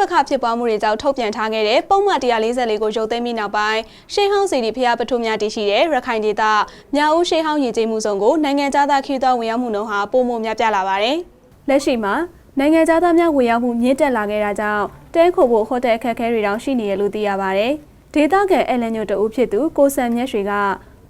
ပက္ခဖြစ်ပွားမှုတွေကြောင့်ထုတ်ပြန်ထားခဲ့တဲ့ပုံမှန်144ကိုရုပ်သိမ်းပြီးနောက်ပိုင်းရှေးဟောင်းစီဒီဖျားပထုများတည်ရှိတဲ့ရခိုင်ဒေသမြောက်ဦးရှေးဟောင်းရည်ကြည်မှုဆောင်ကိုနိုင်ငံခြားသားခရီးသွားဝင်ရောက်မှုနှုန်းဟာပုံမှန်များပြားလာပါတယ်။လက်ရှိမှာနိုင်ငံခြားသားများဝင်ရောက်မှုမြင့်တက်လာခဲ့တာကြောင့်တဲခိုဖို့ဟိုတယ်အခက်အခဲတွေတောင်ရှိနေရလို့သိရပါတယ်။ဒေသခံအလန်ညိုတဦးဖြစ်သူကိုဆန်မြတ်ရွှေက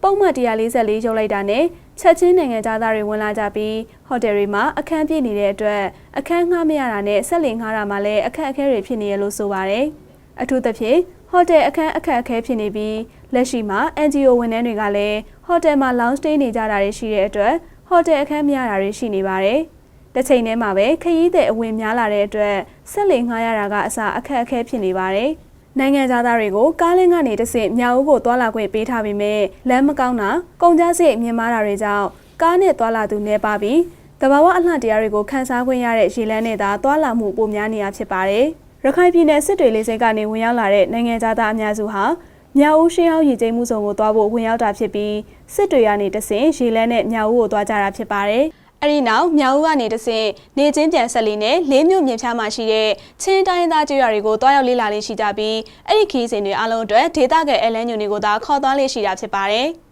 ပုံမှန်144ရုပ်လိုက်တာနဲ့ချက်ချင်းနိုင်ငံသားတွေဝင်လာကြပြီးဟိုတယ်တွေမှာအခန်းပြည့်နေတဲ့အတွက်အခန်းငှားမရတာနဲ့ဆက်လင်ငှားတာမှလည်းအခက်အခဲတွေဖြစ်နေရလို့ဆိုပါတယ်။အထူးသဖြင့်ဟိုတယ်အခန်းအခက်အခဲဖြစ်နေပြီးလက်ရှိမှာ NGO ဝန်ထမ်းတွေကလည်းဟိုတယ်မှာ lounge stay နေကြတာတွေရှိတဲ့အတွက်ဟိုတယ်အခန်းမရတာတွေရှိနေပါတယ်။တစ်ချိန်တည်းမှာပဲခရီးသည်အဝင်များလာတဲ့အတွက်ဆက်လင်ငှားရတာကအစအခက်အခဲဖြစ်နေပါတယ်။ နိုင်ငံသားတွေကိုကားလင်းကနေတဆင့်မြောက်ဦးကိုသွာလာခွင့်ပေးထားပေမဲ့လမ်းမကောင်းတာကုန်ကျစရိတ်မြင့်မားတာတွေကြောင့်ကားနဲ့သွာလာသူနေပါပြီးတဘာဝအလှတရားတွေကိုခန်းစားခွင့်ရတဲ့ရေလမ်းနဲ့သာသွာလာမှုပိုများနေတာဖြစ်ပါတယ်။ရခိုင်ပြည်နယ်စစ်တွေလေးစိတ်ကနေဝင်ရောက်လာတဲ့နိုင်ငံသားအများစုဟာမြောက်ဦးရှေးဟောင်းရည်ကျိမ်းမှုဆောင်ကိုသွားဖို့ဝင်ရောက်တာဖြစ်ပြီးစစ်တွေကနေတဆင့်ရေလမ်းနဲ့မြောက်ဦးကိုသွားကြတာဖြစ်ပါတယ်။ အဲ့ဒီနောက်မြောက်ဦးကနေတဆင့်နေချင်းပြန်ဆက်လီနဲ့လေးမြို့မြင့်ဖျားမှာရှိတဲ့ချင်းတိုင်းသားကျွော်တွေကိုတွားရောက်လေးလာလေးရှိကြပြီးအဲ့ဒီခီးစဉ်တွေအားလုံးအတွက်ဒေသကအဲလန်ညွန်တွေကိုသာခေါ်သွားလေးရှိတာဖြစ်ပါတယ်။